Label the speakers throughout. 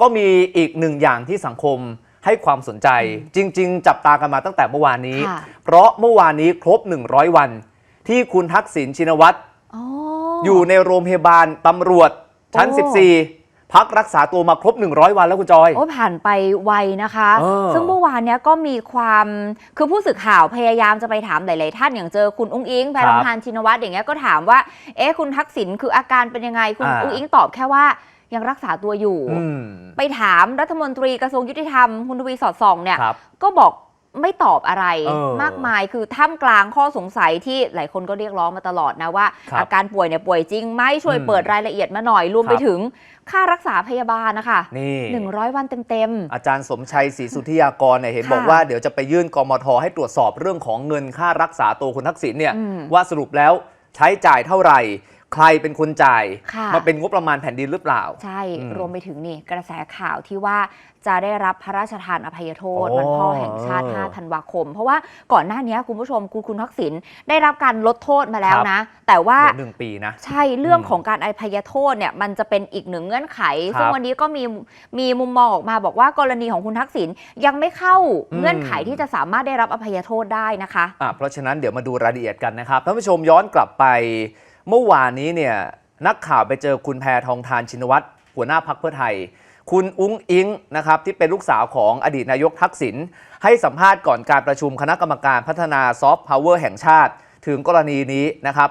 Speaker 1: ก็มีอีกหนึ่งอย่างที่สังคมให้ความสนใจ จริง ๆ จับตากันมาตั้งแต่เมื่อวานนี้
Speaker 2: ค่ะ
Speaker 1: เพราะเมื่อวานนี้ครบ 100 วัน ที่คุณทักษิณชินวัตร
Speaker 2: อ๋อ
Speaker 1: อยู่ในโรงพยาบาลตำรวจชั้น
Speaker 2: โอ้
Speaker 1: 14 พักรักษาตัวมาครบ 100 วันแล้วคุณจอย
Speaker 2: โอ้ผ่านไปไวนะคะ
Speaker 1: เออ
Speaker 2: ซึ่งเมื่อวานเนี้ยก็มีความคือผู้สื่อข่าวพยายามจะไปถามหลาย ๆ ท่านอย่างเจอคุณอุ้งอิงแพรองทานชินวัตรอย่างเงี้ยก็ถามว่า เอ๊ะคุณทักษิณคืออาการเป็นยังไงคุณ
Speaker 1: อ่า
Speaker 2: อุ้งอิงตอบแค่ว่า ยังรักษาตัวอยู่
Speaker 1: อืม
Speaker 2: ไปถามรัฐมนตรีกระทรวงยุติธรรมคุณทวีสอดส่องเนี่ย
Speaker 1: ครับ
Speaker 2: ก็บอกไม่ตอบอะไร
Speaker 1: เออ
Speaker 2: มากมายคือท่ามกลางข้อสงสัยที่หลายคนก็เรียกร้องมาตลอดนะว่า
Speaker 1: ครับ
Speaker 2: อาการป่วยเนี่ยป่วยจริงไหมช่วย
Speaker 1: อืม
Speaker 2: เปิดรายละเอียดมาหน่อยรวม
Speaker 1: ค
Speaker 2: ไป
Speaker 1: รับ
Speaker 2: ถึงค่ารักษาพยาบาลนะคะ
Speaker 1: นี่
Speaker 2: 100วันเต็ม
Speaker 1: อาจารย์สมชัยศรีสุทธิยากรเนี่ยเห็น
Speaker 2: ค่ะ
Speaker 1: บอกว่าเดี๋ยวจะไปยื่นกมทให้ตรวจสอบเรื่องของเงินค่ารักษาตัวคุณทักษิณเนี่ย
Speaker 2: อืม
Speaker 1: ว่าสรุปแล้วใช้จ่ายเท่าไหร่ ใครเป็นคนจ่าย
Speaker 2: ค่ะ
Speaker 1: มาเป็นงบประมาณแผ่นดินหรือเปล่า
Speaker 2: ๆใช่
Speaker 1: อืม
Speaker 2: รวมไปถึงนี่กระแสข่าวที่ว่าจะได้รับพระราชทานอภัยโทษ
Speaker 1: โอ้
Speaker 2: วันพ่อแห่งชาติ 5 ธันวาคม เพราะว่าก่อนหน้านี้คุณผู้ชมคุณคุณทักษิณได้รับการลดโทษมาแล้วนะ แต่ว่า
Speaker 1: เหลือหนึ่งปีนะ
Speaker 2: ใช่เรื่อง
Speaker 1: อืม
Speaker 2: ของการอภัยโทษเนี่ยมันจะเป็นอีกหนึ่งเงื่อนไข
Speaker 1: ครับ
Speaker 2: ซึ่งวันนี้ก็มีมีมุมมองออกมาบอกว่ากรณีของคุณทักษิณยังไม่เข้า
Speaker 1: อืม
Speaker 2: เงื่อนไขที่จะสามารถได้รับอภัยโทษได้นะคะ
Speaker 1: อะเพราะฉะนั้นเดี๋ยวมาดูรายละเอียดกันนะครับท่านผู้ชมย้อนกลับไป เมื่อวานนี้เนี่ยนักข่าวไปเจอคุณแพทองทานชินวัตรหัวหน้าพักเพื่อไทย คุณอุ้งอิงนะครับที่เป็นลูกสาวของอดีตนายกทักษิณให้สัมภาษณ์ก่อนการประชุมคณะกรรมการพัฒนาซอฟต์พาวเวอร์แห่งชาติ ถึงกรณีนี้นะครับ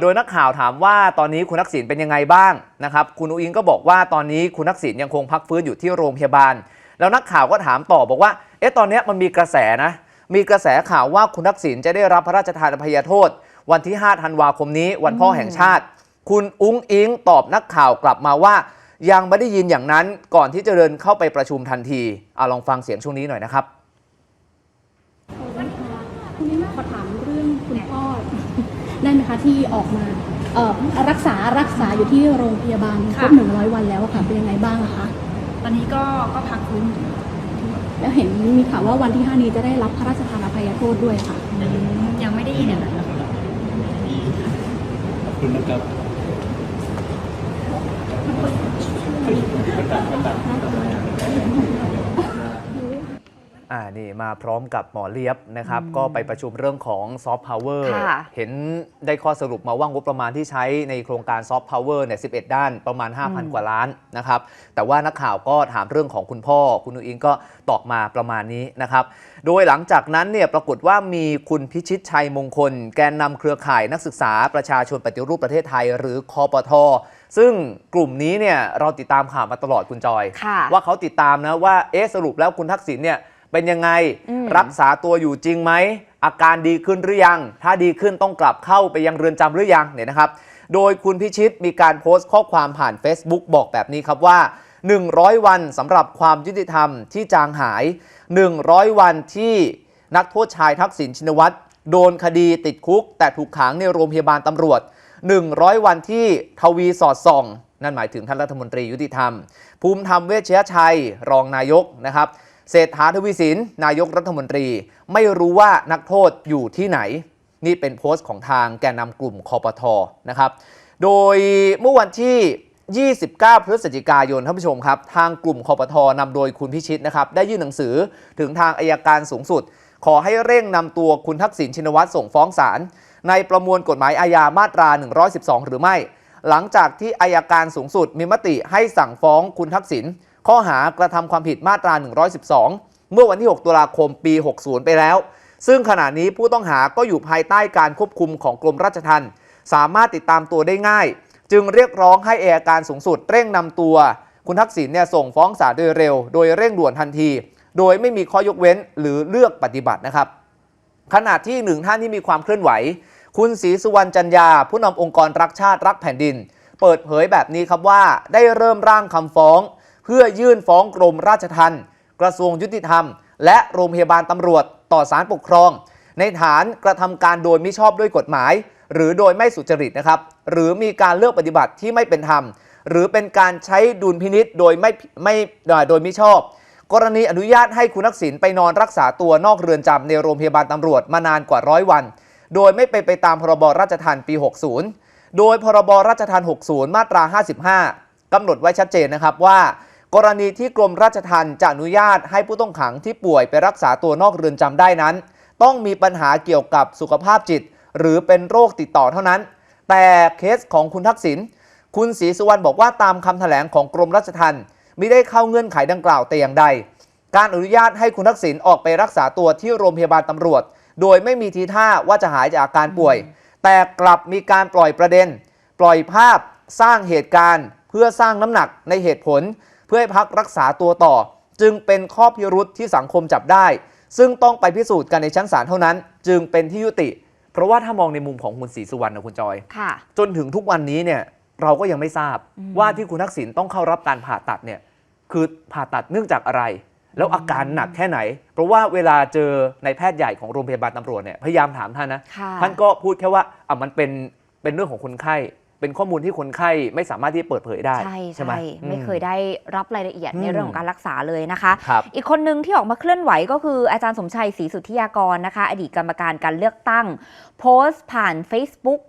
Speaker 1: โดยนักข่าวถามว่าตอนนี้คุณทักษิณเป็นยังไงบ้างนะครับคุณอุ้งอิงก็บอกว่าตอนนี้คุณทักษิณยังคงพักฟื้นอยู่ที่โรงพยาบาล แล้วนักข่าวก็ถามต่อบอกว่าเอ๊ะตอนนี้มันมีกระแสนะมีกระแสข่าวว่าคุณทักษิณจะได้รับพระราชทานอภัยโทษ วันที่ 5 ธันวาคมนี้ วันพ่อแห่งชาติ คุณอุ้งอิงตอบนักข่าวกลับมาว่า ยังไม่ได้ยินอย่างนั้นก่อนที่จะเดินเข้าไปประชุมทันทีเอาลองฟังเสียงช่วงนี้หน่อยนะครับ
Speaker 3: คุณนี่ขอถามเรื่องคุณพ่อได้ไหมคะที่ออกมาเอ่อรักษารักษาอยู่ที่โรงพยาบาลคร
Speaker 4: ค่ะ
Speaker 3: บหนึ่งร้อยวันแล้วอะค่ะเป็นยังไงบ้างอะคะ
Speaker 4: ตอนนี้ก็ก็พักฟื้นอยู่
Speaker 3: แล้วเห็นมีข่าวว่าวันที่5นี้จะได้รับพระราชทานอภัยโทษด้วยค่ะ
Speaker 4: ยังไม่ได้ยินอย่างนั้น คนะคะ
Speaker 5: ขอบคุณนะครับ
Speaker 1: อ่านี่มาพร้อมกับหมอเลียบนะครับ ก็ไปประชุมเรื่องของซอฟต์พาวเวอร์
Speaker 2: ค่ะ
Speaker 1: เห็นได้ข้อสรุปมาว่างบประมาณที่ใช้ในโครงการซอฟต์พาวเวอร์เนี่ย11ด้านประมาณ 5,000 กว่าล้านนะครับ แต่ว่านักข่าวก็ถามเรื่องของคุณพ่อ คุณนุ้งอิงก็ตอบมาประมาณนี้นะครับ โดยหลังจากนั้นเนี่ยปรากฏว่ามีคุณพิชิตชัยมงคล แกนนำเครือข่ายนักศึกษาประชาชนปฏิรูปประเทศไทย หรือคอปทซึ่งกลุ่มนี้เนี่ยเราติดตามข่าวมาตลอดคุณจอย
Speaker 2: ค่ะ
Speaker 1: ว่าเขาติดตามนะว่าเอ๊ะสรุปแล้วคุณทักษิณเนี่ย เป็นยังไง
Speaker 2: อืม
Speaker 1: รักษาตัวอยู่จริงไหม อาการดีขึ้นหรือยัง ถ้าดีขึ้นต้องกลับเข้าไปยังเรือนจำหรือยังเนี่ยนะครับ โดยคุณพิชิตมีการโพสต์ข้อความผ่าน Facebook บอกแบบนี้ครับว่า 100 วันสำหรับความยุติธรรมที่จางหาย 100 วันที่นักโทษชายทักษิณชินวัตรโดนคดีติดคุก แต่ถูกขังในโรงพยาบาลตำรวจ 100 วันที่ทวีสอดส่อง นั่นหมายถึงท่านรัฐมนตรียุติธรรม ภูมิธรรมเวชยชัย รองนายกนะครับ เศรษฐาทวีสินนายกรัฐมนตรี ไม่รู้ว่านักโทษอยู่ที่ไหน นี่เป็นโพสต์ของทางแกนนำกลุ่มคอปทอนะครับ โดยเมื่อวันที่ 29 พฤศจิกายนท่านผู้ชมครับ ทางกลุ่มคอปทอนำโดยคุณพิชิตนะครับ ได้ยื่นหนังสือถึงทางอายการสูงสุด ขอให้เร่งนำตัวคุณทักษิณชินวัตรส่งฟ้องศาลในประมวลกฎหมายอาญามาตรา 112 หรือไม่ หลังจากที่อายการสูงสุดมีมติให้สั่งฟ้องคุณทักษิณ ข้อหากระทำความผิดมาตรา 112 เมื่อวันที่ 6 ตุลาคมปี 60 ไปแล้ว ซึ่งขณะนี้ผู้ต้องหาก็อยู่ภายใต้การควบคุมของกรมราชทัณฑ์สามารถติดตามตัวได้ง่าย จึงเรียกร้องให้อายการสูงสุดเร่งนำตัว คุณทักษิณเนี่ยส่งฟ้องศาลโดยเร็ว โดยเร่งด่วนทันที โดยไม่มีข้อยกเว้นหรือเลือกปฏิบัตินะครับ ขณะที่หนึ่งท่านที่มีความเคลื่อนไหว คุณศรีสุวรรณจันยา ผู้นำองค์กรรักชาติรักแผ่นดิน เปิดเผยแบบนี้ครับว่าได้เริ่มร่างคำฟ้อง เพื่อยื่นฟ้องกรมราชทัณฑ์กระทรวงยุติธรรม และโรงพยาบาลตำรวจต่อศาลปกครอง ในฐานกระทำการโดยมิชอบด้วยกฎหมาย หรือโดยไม่สุจริตนะครับ หรือมีการเลือกปฏิบัติที่ไม่เป็นธรรม หรือเป็นการใช้ดุลพินิษโดยไม่ไม่โดยมิชอบ กรณีอนุญาตให้คุณทักษิณไปนอนรักษาตัวนอกเรือนจำในโรงพยาบาลตำรวจมานานกว่าร้อยวัน โดยไม่ไปนไปตามพรบราชทัณฑ์ปี 60 โดยพรบราชทัณฑ์60 มาตรา 55กำหนดไว้ชัดเจนนะครับว่า กรณีที่กรมราชทัณฑ์จะอนุญาตให้ผู้ต้องขังที่ป่วยไปรักษาตัวนอกเรือนจำได้นั้น ต้องมีปัญหาเกี่ยวกับสุขภาพจิต หรือเป็นโรคติดต่อเท่านั้น แต่เคสของคุณทักษิณคุณศรีสุวรรณบอกว่าตามคำแถลงของกรมราชทัณฑ์ไม่ได้เข้าเงื่อนไขดังกล่าวแต่อย่างใด การอนุญาตให้คุณทักษิณออกไปรักษาตัวที่โรงพยาบาลตำรวจ โดยไม่มีทีท่าว่าจะหายจากอาการป่วย แต่กลับมีการปล่อยประเด็น ปล่อยภาพสร้างเหตุการณ์ เพื่อสร้างน้ำหนักในเหตุผล พื่อให้พักรักษาตัวต่อ จึงเป็นข้อพิรุษที่สังคมจับได้ ซึ่งต้องไปพิสูจน์กันในชั้นศาลเท่านั้น จึงเป็นที่ยุติ เพราะว่าถ้ามองในมุมของคุณศรีสุวรรณนะคุณจอย
Speaker 2: ค่ะ
Speaker 1: จนถึงทุกวันนี้เนี่ยเราก็ยังไม่ทราบ
Speaker 2: อืม
Speaker 1: ว่าที่คุณทักษิณต้องเข้ารับการผ่าตัดเนี่ยคือผ่าตัดเนื่องจากอะไร แล้วอาการหนักแค่ไหน เพราะว่าเวลาเจอในแพทย์ใหญ่ของโรงพยาบาลตำรวจเนี่ยพยายามถามท่านนะ
Speaker 2: ค่ะ
Speaker 1: ท่านก็พูดแค่ว่าอะมันเป็นเป็นเรื่องของคนไข้ เป็นข้อมูลที่คนไข้ไม่สามารถที่จะเปิดเผยได้
Speaker 2: ใช่
Speaker 1: ใช่ไหม
Speaker 2: ใช่ไม่
Speaker 1: อื
Speaker 2: เคยได้รับรายละเอียด
Speaker 1: อืม
Speaker 2: ในเรื่องของการรักษาเลยนะคะ
Speaker 1: ครับ
Speaker 2: อีกคนหนึ่งที่ออกมาเคลื่อนไหวก็คืออาจารย์สมชัยศรีสุทธิยากรนะคะ อดีตกรรมการการเลือกตั้ง โพสต์ผ่าน Facebook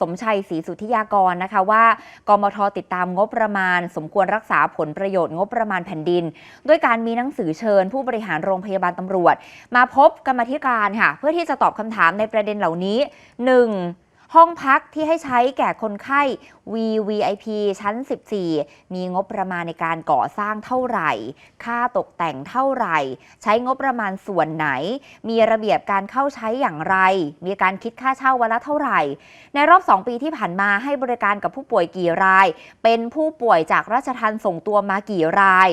Speaker 2: สมชัยศรีสุทธิยากรนะคะว่ากมทติดตามงบประมาณ สมควรรักษาผลประโยชน์งบประมาณแผ่นดิน ด้วยการมีหนังสือเชิญ ผู้บริหารโรงพยาบาลตำรวจ มาพบกรรมาธิการค่ะ เพื่อที่จะตอบคำถามในประเด็นเหล่านี้ 1. ห้องพักที่ให้ใช้แก่คนไข้ VVIP ชั้น 14 มีงบประมาณในการก่อสร้างเท่าไหร่ ค่าตกแต่งเท่าไหร่ ใช้งบประมาณส่วนไหน มีระเบียบการเข้าใช้อย่างไร มีการคิดค่าเช่าวันละเท่าไหร่ ในรอบ 2 ปีที่ผ่านมาให้บริการกับผู้ป่วยกี่ราย เป็นผู้ป่วยจากราชทันส่งตัวมากี่ราย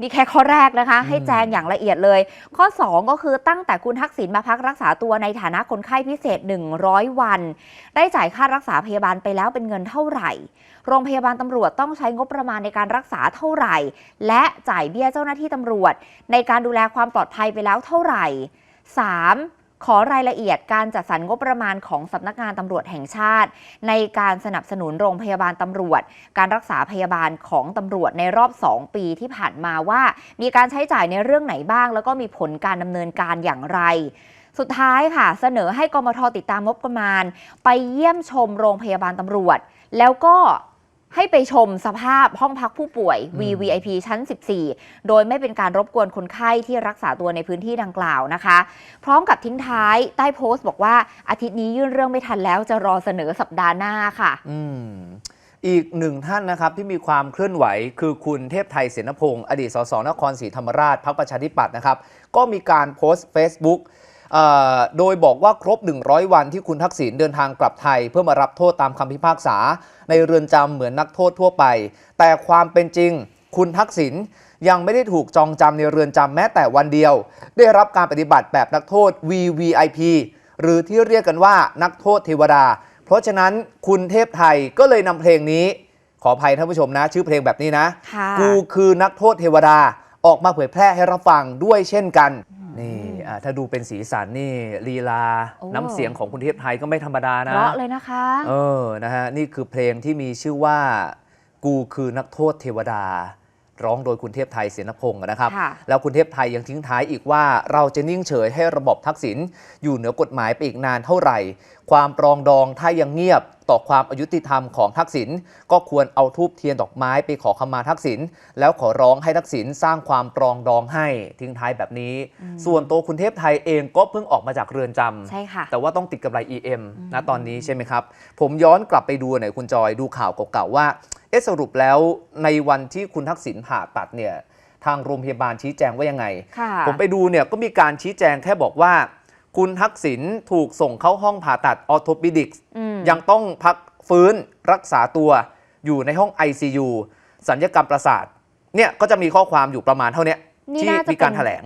Speaker 2: นี่แค่ข้อแรกนะคะ ให้แจ้งอย่างละเอียดเลย ข้อ 2 ก็คือตั้งแต่คุณทักษิณมาพักรักษาตัวในฐานะคนไข้พิเศษ 100 วัน ได้จ่ายค่ารักษาพยาบาลไปแล้วเป็นเงินเท่าไหร่ โรงพยาบาลตำรวจต้องใช้งบประมาณในการรักษาเท่าไหร่ และจ่ายเบี้ยเจ้าหน้าที่ตำรวจ ในการดูแลความปลอดภัยไปแล้วเท่าไหร่ 3. ขอรายละเอียดการจัดสรรงบประมาณของสำนักงานตำรวจแห่งชาติ ในการสนับสนุนโรงพยาบาลตำรวจ การรักษาพยาบาลของตำรวจในรอบ 2 ปีที่ผ่านมาว่า มีการใช้จ่ายในเรื่องไหนบ้าง แล้วก็มีผลการดำเนินการอย่างไรสุดท้ายค่ะเสนอให้กมทติดตามงบประมาณ ไปเยี่ยมชมโรงพยาบาลตำรวจ แล้วก็ ให้ไปชมสภาพห้องพักผู้ป่วย VVIP ชั้น 14 โดยไม่เป็นการรบกวนคนไข้ที่รักษาตัวในพื้นที่ดังกล่าวนะคะ พร้อมกับทิ้งท้ายใต้โพสต์บอกว่าอาทิตย์นี้ยื่นเรื่องไม่ทันแล้วจะรอเสนอสัปดาห์หน้าค่ะ
Speaker 1: อืมอีกหนึ่งท่านนะครับที่มีความเคลื่อนไหวคือคุณเทพไทยเสนพงศ์อดีตสสนครศรีธรรมราชพรรคประชาธิปัตย์นะครับ ก็มีการโพสต์ Facebook เอ่อ โดยบอกว่าครบ 100 วันที่คุณทักษิณเดินทางกลับไทย เพื่อมารับโทษตามคำพิพากษา ในเรือนจำเหมือนนักโทษทั่วไป แต่ความเป็นจริงคุณทักษิณยังไม่ได้ถูกจองจำในเรือนจำแม้แต่วันเดียว ได้รับการปฏิบัติแบบนักโทษ VVIP หรือที่เรียกกันว่านักโทษเทวดา เพราะฉะนั้นคุณเทพไทยก็เลยนำเพลงนี้ ขออภัยท่านผู้ชมนะ ชื่อเพลงแบบนี้นะ
Speaker 2: ค่ะ
Speaker 1: กูคือนักโทษเทวดาออกมาเผยแพร่ให้รับฟังด้วยเช่นกัน นี่อะถ้าดูเป็นสีสันนี่ลีลา
Speaker 2: โอ้
Speaker 1: น้ำเสียงของคุณเทพไทยก็ไม่ธรรมดานะ
Speaker 2: เพราะเลยนะคะ
Speaker 1: เออ นะฮะ นี่คือเพลงที่มีชื่อว่า กูคือนักโทษเทวดา ร้องโดยคุณเทพไทยเสนพงศ์นะครับ
Speaker 2: ค่ะ
Speaker 1: แล้วคุณเทพไทยยังทิ้งท้ายอีกว่า เราจะนิ่งเฉยให้ระบบทักษิณอยู่เหนือกฎหมายไปอีกนานเท่าไหร่ ความปรองดองถ้ายังเงียบต่อความอายุติธรรมของทักษิณก็ควรเอาทูบเทียนดอกไม้ไปขอขมาทักษิณแล้วขอร้องให้ทักษิณสร้างความปรองดองให้ทิ้งท้ายแบบนี้ ส่วนตัวคุณเทพไทยเองก็เพิ่งออกมาจากเรือนจำ
Speaker 2: ใช่ค่ะ
Speaker 1: แต่ว่าต้องติดกำไร EM นะตอนนี้ใช่ไหมครับ ผมย้อนกลับไปดูหน่อยคุณจอยดูข่าวเก่าๆว่าเอะสรุปแล้วในวันที่คุณทักษิณผ่าตัดเนี่ยทางโรงพยาบาลชี้แจงว่ายังไง
Speaker 2: ค่ะ
Speaker 1: ผมไปดูเนี่ยก็มีการชี้แจงแค่บอกว่า คุณทักษิณถูกส่งเข้าห้องผ่าตัดออโทปิดิกส์
Speaker 2: อืม
Speaker 1: ยังต้องพักฟื้นรักษาตัวอยู่ในห้อง ICU สัญญกรรมประสาทเนี่ยก็จะมีข้อความอยู่ประมาณเท่าเนี้ย
Speaker 2: นี่
Speaker 1: ที่
Speaker 2: น่าจะ
Speaker 1: มีการ
Speaker 2: เป็น
Speaker 1: แถลง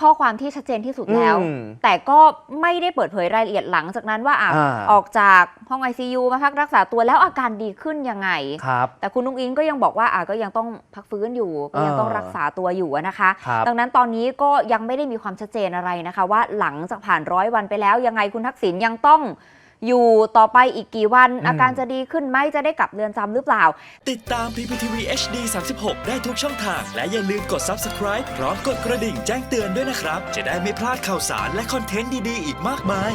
Speaker 2: ข้อความที่ชัดเจนที่สุดแล้ว
Speaker 1: อืม
Speaker 2: แต่ก็ไม่ได้เปิดเผยรายละเอียดหลังจากนั้นว่าอะ
Speaker 1: อ่า
Speaker 2: ออกจากห้อง ICU มาพักรักษาตัวแล้วอาการดีขึ้นยังไง
Speaker 1: ครับ
Speaker 2: แต่คุณนุ้งอิงก็ยังบอกว่าอะก็ยังต้องพักฟื้นอยู่ก็ยังต้อง
Speaker 1: อ่า
Speaker 2: รักษาตัวอยู่อะนะคะ
Speaker 1: ครับ
Speaker 2: ดังนั้นตอนนี้ก็ยังไม่ได้มีความชัดเจนอะไรนะคะ ว่าหลังจากผ่านร้อยวันไปแล้วยังไงคุณทักษิณยังต้อง อยู่ต่อไปอีกกี่วัน อาการจะดีขึ้นไหมจะได้กลับเรือนจำหรือเปล่า
Speaker 5: ติดตาม PPTV HD 36 ได้ทุกช่องทาง และอย่าลืมกด subscribe พร้อมกดกระดิ่งแจ้งเตือนด้วยนะครับ จะได้ไม่พลาดข่าวสารและคอนเทนต์ดี ๆ อีกมากมาย